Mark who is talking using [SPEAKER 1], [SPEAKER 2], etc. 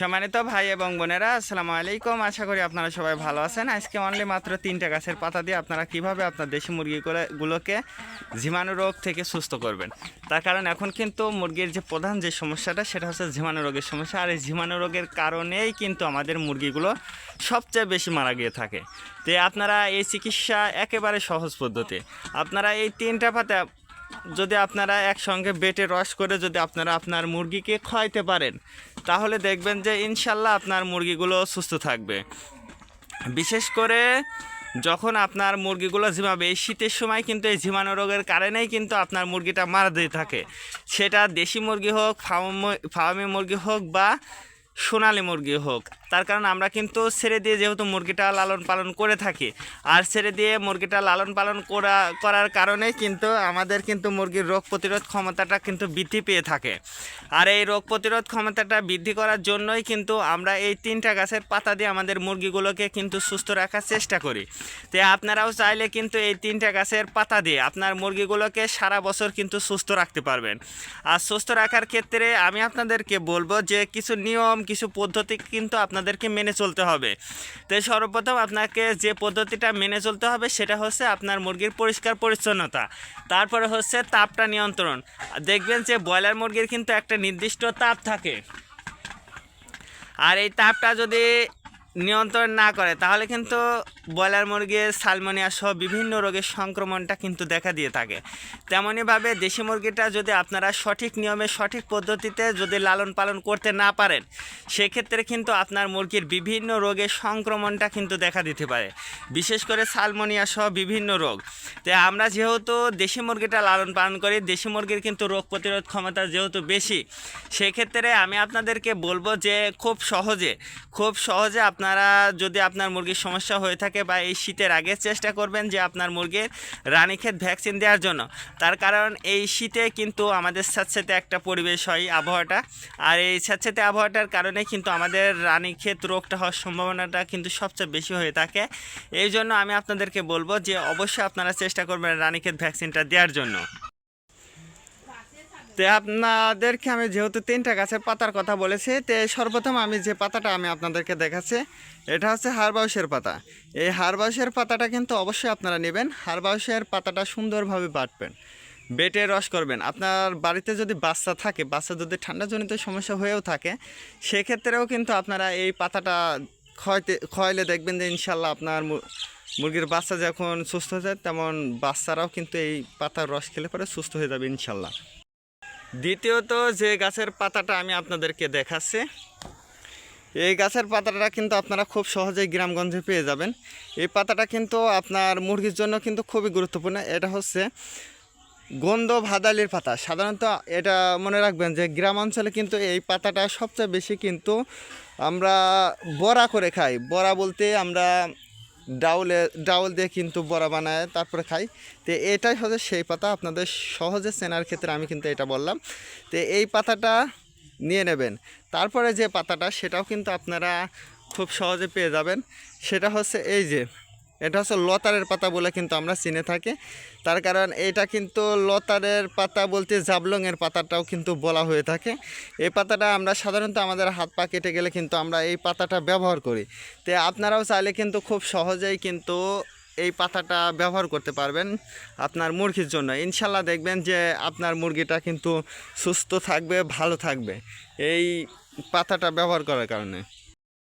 [SPEAKER 1] সম্মানিত ভাই এবং বোনেরা, আসসালামু আলাইকুম। আশা করি আপনারা সবাই ভালো আছেন। আজকে অনলি মাত্র তিনটা গাছের পাতা দিয়ে আপনারা কীভাবে আপনার দেশি মুরগিগুলোকে জীবাণু রোগ থেকে সুস্থ করবেন? তার কারণ এখন কিন্তু মুরগির যে প্রধান যে সমস্যাটা, সেটা হচ্ছে জীবাণু রোগের সমস্যা। আর এই জীবাণু রোগের কারণেই কিন্তু আমাদের মুরগিগুলো সবচেয়ে বেশি মারা গিয়ে থাকে। তো আপনারা এই চিকিৎসা একেবারে সহজ পদ্ধতি। আপনারা এই তিনটা পাতা যদি আপনারা একসঙ্গে বেটে রস করে যদি আপনারা আপনার মুরগিকে খাওয়াইতে পারেন তাহলে দেখবেন যে ইনশাল্লাহ আপনার মুরগিগুলো সুস্থ থাকবে। বিশেষ করে যখন আপনার মুরগিগুলো ঝিমাবে, এই শীতের সময় কিন্তু এই ঝিমানো রোগের কারণেই কিন্তু আপনার মুরগিটা মারা দিয়ে থাকে। সেটা দেশি মুরগি হোক ফার্ম মুরগি হোক বা সোনালি মুরগি হোক। তার কারণ আমরা কিন্তু ছেড়ে দিয়ে যেহেতু মুরগিটা লালন পালন করে থাকি, আর ছেড়ে দিয়ে মুরগিটা লালন পালন করা, করার কারণেই কিন্তু আমাদের কিন্তু মুরগির রোগ প্রতিরোধ ক্ষমতাটা কিন্তু বৃদ্ধি পেয়ে থাকে। আর এই রোগ প্রতিরোধ ক্ষমতাটা বৃদ্ধি করার জন্যই কিন্তু আমরা এই তিনটা গাছের পাতা দিয়ে আমাদের মুরগিগুলোকে কিন্তু সুস্থ রাখার চেষ্টা করি। তো আপনারাও চাইলে কিন্তু এই তিনটা গাছের পাতা দিয়ে আপনার মুরগিগুলোকে সারা বছর কিন্তু সুস্থ রাখতে পারবেন। আর সুস্থ রাখার ক্ষেত্রে আমি আপনাদেরকে বলব যে কিছু নিয়ম, কিছু পদ্ধতি কিন্তু আপনাদেরকে মেনে চলতে হবে। তো সর্বপ্রথম আপনাকে যে পদ্ধতিটা মেনে চলতে হবে সেটা হচ্ছে আপনার মুরগির পরিষ্কার পরিচ্ছন্নতা। তারপরে হচ্ছে তাপটা নিয়ন্ত্রণ। দেখবেন যে ব্রয়লার মুরগির কিন্তু একটা নির্দিষ্ট তাপ থাকে। আর এই তাপটা যদি নিয়ন্ত্রণ না করে, তাহলে কিন্তু ব্রয়লার মুরগির সালমোনিয়া সহ বিভিন্ন রোগের সংক্রমণটা কিন্তু দেখা দিয়ে থাকে। তেমনইভাবে দেশি মুরগিটা যদি আপনারা সঠিক নিয়মে, সঠিক পদ্ধতিতে যদি লালন পালন করতে না পারেন, সেক্ষেত্রে কিন্তু আপনার মুরগির বিভিন্ন রোগের সংক্রমণটা কিন্তু দেখা দিতে পারে। বিশেষ করে সালমোনিয়া সহ বিভিন্ন রোগ। তো আমরা যেহেতু দেশি মুরগিটা লালন পালন করি, দেশি মুরগির কিন্তু রোগ প্রতিরোধ ক্ষমতা যেহেতু বেশি, সেক্ষেত্রে আমি আপনাদেরকে বলব যে খুব সহজে খুব সহজে আপনারা যদি আপনার মুরগির সমস্যা হয়ে থাকে বা এই শীতের আগে চেষ্টা করবেন যে আপনার মুরগির রানীক্ষেত ভ্যাকসিন দেওয়ার জন্য। তার কারণ এই শীতে কিন্তু আমাদের স্যাঁতস্যাঁতে একটা পরিবেশ হয় আবহাওয়াটা। আর এই স্যাঁতস্যাঁতে আবহাওয়াটার কারণে কিন্তু আমাদের রানীক্ষেত রোগটা হওয়ার সম্ভাবনাটা কিন্তু সবচেয়ে বেশি হয়ে থাকে। এই জন্য আমি আপনাদেরকে বলব যে অবশ্যই আপনারা চেষ্টা করবেন রানীক্ষেত ভ্যাকসিনটা দেওয়ার জন্য। তো আপনাদেরকে আমি যেহেতু তিনটা গাছের পাতার কথা বলেছি, তো সর্বপ্রথম আমি যে পাতাটা আমি আপনাদেরকে দেখাচ্ছি, এটা হচ্ছে হারবাউসের পাতা। এই হারবাউসের পাতাটা কিন্তু অবশ্যই আপনারা নেবেন। হারবাউসের পাতাটা সুন্দরভাবে বাটবেন, বেটে রস করবেন। আপনার বাড়িতে যদি বাচ্চা থাকে, বাচ্চা যদি ঠান্ডাজনিত সমস্যা হয়েও থাকে, সেক্ষেত্রেও কিন্তু আপনারা এই পাতাটা খাওয়াইতে খাওয়াইলে দেখবেন যে ইনশাল্লাহ আপনার মুরগির বাচ্চা যখন সুস্থ হয়ে যায়, তেমন বাচ্চারাও কিন্তু এই পাতার রস খেলে পরে সুস্থ হয়ে যাবে ইনশাল্লাহ দ্বিতীয়ত যে গাছের পাতাটা আমি আপনাদেরকে দেখাচ্ছি, এই গাছের পাতাটা কিন্তু আপনারা খুব সহজেই গ্রামগঞ্জে পেয়ে যাবেন। এই পাতাটা কিন্তু আপনার মুরগির জন্য কিন্তু খুবই গুরুত্বপূর্ণ। এটা হচ্ছে গন্ধ ভাদালির পাতা। সাধারণত এটা মনে রাখবেন যে গ্রাম অঞ্চলে কিন্তু এই পাতাটা সবচেয়ে বেশি কিন্তু আমরা বড়া করে খাই। বড়া বলতে আমরা ডাউলে, ডাউল দিয়ে কিন্তু বড়া বানায়, তারপরে খাই। তো এটাই হচ্ছে সেই পাতা। আপনাদের সহজে চেনার ক্ষেত্রে আমি কিন্তু এটা বললাম। তো এই পাতাটা নিয়ে নেবেন। তারপরে যে পাতাটা, সেটাও কিন্তু আপনারা খুব সহজে পেয়ে যাবেন। সেটা হচ্ছে এই যে এটা হচ্ছে লতারের পাতা বলে কিন্তু আমরা চিনে থাকি। তার কারণ এটা কিন্তু লতারের পাতা বলতে জাবলংয়ের পাতাটাও কিন্তু বলা হয়ে থাকে। এই পাতাটা আমরা সাধারণত আমাদের হাত পা কেটে গেলে কিন্তু আমরা এই পাতাটা ব্যবহার করি। তো আপনারাও চাইলে কিন্তু খুব সহজেই কিন্তু এই পাতাটা ব্যবহার করতে পারবেন আপনার মুরগির জন্য। ইনশাল্লাহ দেখবেন যে আপনার মুরগিটা কিন্তু সুস্থ থাকবে, ভালো থাকবে এই পাতাটা ব্যবহার করার কারণে।